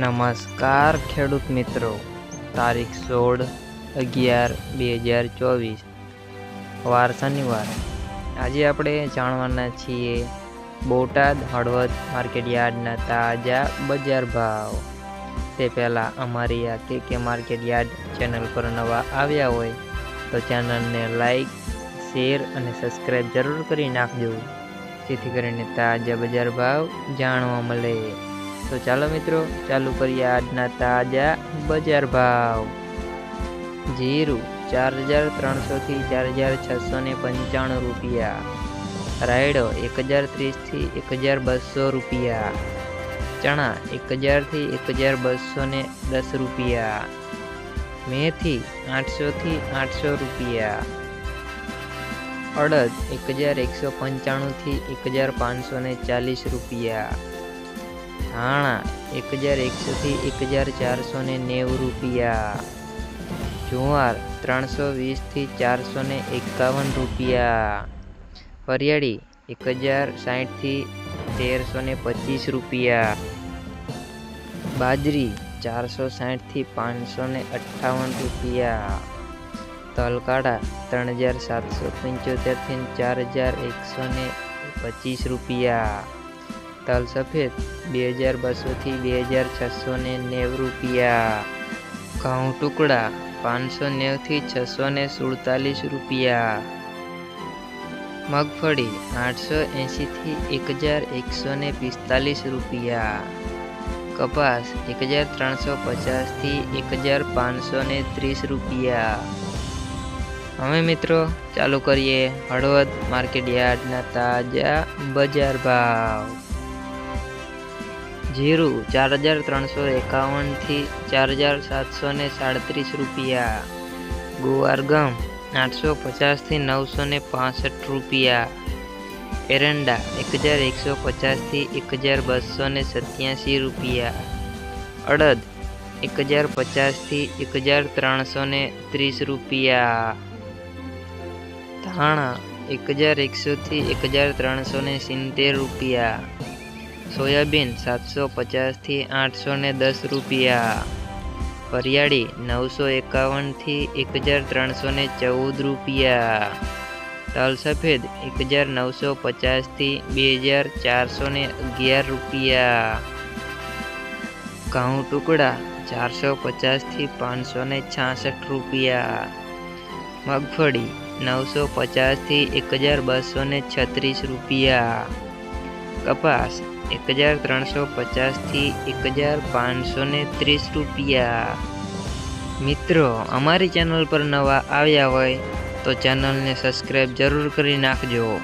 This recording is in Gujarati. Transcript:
નમસ્કાર ખેડૂત મિત્રો. તારીખ સોળ અગિયાર બે હજાર ચોવીસ. વાર શનિવાર. આજે આપણે જાણવાના છીએ બોટાદ હળવદ માર્કેટ યાર્ડના તાજા બજાર ભાવ. તે પહેલાં અમારી આ કે કે માર્કેટ યાર્ડ ચેનલ પર નવા આવ્યા હોય તો ચેનલને લાઈક, શેર અને સબસ્ક્રાઈબ જરૂર કરી નાખજો. જેથી કરીને તાજા બજાર ભાવ જાણવા મળે. તો ચાલો મિત્રો, ચાલુ કરીએ આજના તાજા બજાર ભાવ. જીરું ચાર હજાર ત્રણસોથી ચાર હજાર છસો ને પંચાણું રૂપિયા. રાયડો એક હજાર ત્રીસથી એક હજાર બસો રૂપિયા. ચણા એક હજારથી એક હજાર બસો ને દસ રૂપિયા. મેથી આઠસોથી આઠસો રૂપિયા. અડદ એક હજાર એકસો પંચાણુંથી એક હજાર પાંચસો ને ચાલીસ રૂપિયા. ધાણા એક હજાર એકસોથી એક હજાર ચારસો ને નેવું રૂપિયા. જુવાર ત્રણસો વીસથી ચારસો ને એકાવન રૂપિયા. ફરિયાળી એક હજાર સાઠથી તેરસો ને પચીસ રૂપિયા. બાજરી ચારસો સાઠથી પાંચસો ને અઠ્ઠાવન રૂપિયા. તલકાડા ત્રણ હજાર સાતસો પંચોતેરથી ચાર હજાર એકસો ને પચીસ રૂપિયા. તલ સફેદ, બે હજાર બસોથી બે હજાર છસો ને નેવું રૂપિયા. ઘઉં ટુકડા, પાંચસો નેવથી છસો ને સુડતાલીસ રૂપિયા. મગફળી, આઠસો એંશીથી એક હજાર એકસો ને પિસ્તાલીસ રૂપિયા. કપાસ, એક હજાર ત્રણસો પચાસથી એક હજાર પાંચસો ને ત્રીસ રૂપિયા. હવે મિત્રો, ચાલુ કરીએ હળવદ માર્કેટ યાર્ડના તાજા બજાર ભાવ. જીરું ચાર હજાર ત્રણસો એકાવનથી ચાર હજાર સાતસો ને સાડત્રીસ રૂપિયા. ગુવાર ગમ આઠસો પચાસથી નવસો ને પાસઠ રૂપિયા. એરંડા એક હજાર એકસો પચાસથી એક હજાર બસો ને સત્યાસી રૂપિયા. અડદ એક હજાર પચાસથી એક હજાર ત્રણસો ને ત્રીસ રૂપિયા. ધાણા એક હજાર એકસોથી એક હજાર ત્રણસો ને સિત્તેર રૂપિયા. સોયાબીન સાતસો પચાસથી આઠસો ને દસ રૂપિયા. વરિયાળી નવસો એકાવનથી એક હજાર ત્રણસો ને ચૌદ રૂપિયા. તલ સફેદ એક હજાર નવસો પચાસથી બે હજાર ચારસો ને અગિયાર રૂપિયા. ઘઉં ટુકડા ચારસો પચાસથી પાંચસો ને છાસઠ રૂપિયા. મગફળી નવસો પચાસથી એક હજાર બસો ને છત્રીસ રૂપિયા. કપાસ એક હજાર ત્રણસો પચાસથી એક હજાર પાંચસો ત્રીસ રૂપિયા. મિત્રો, અમારી ચેનલ પર નવા આવ્યા હોય તો ચેનલને સબસ્ક્રાઈબ જરૂર કરી નાખજો.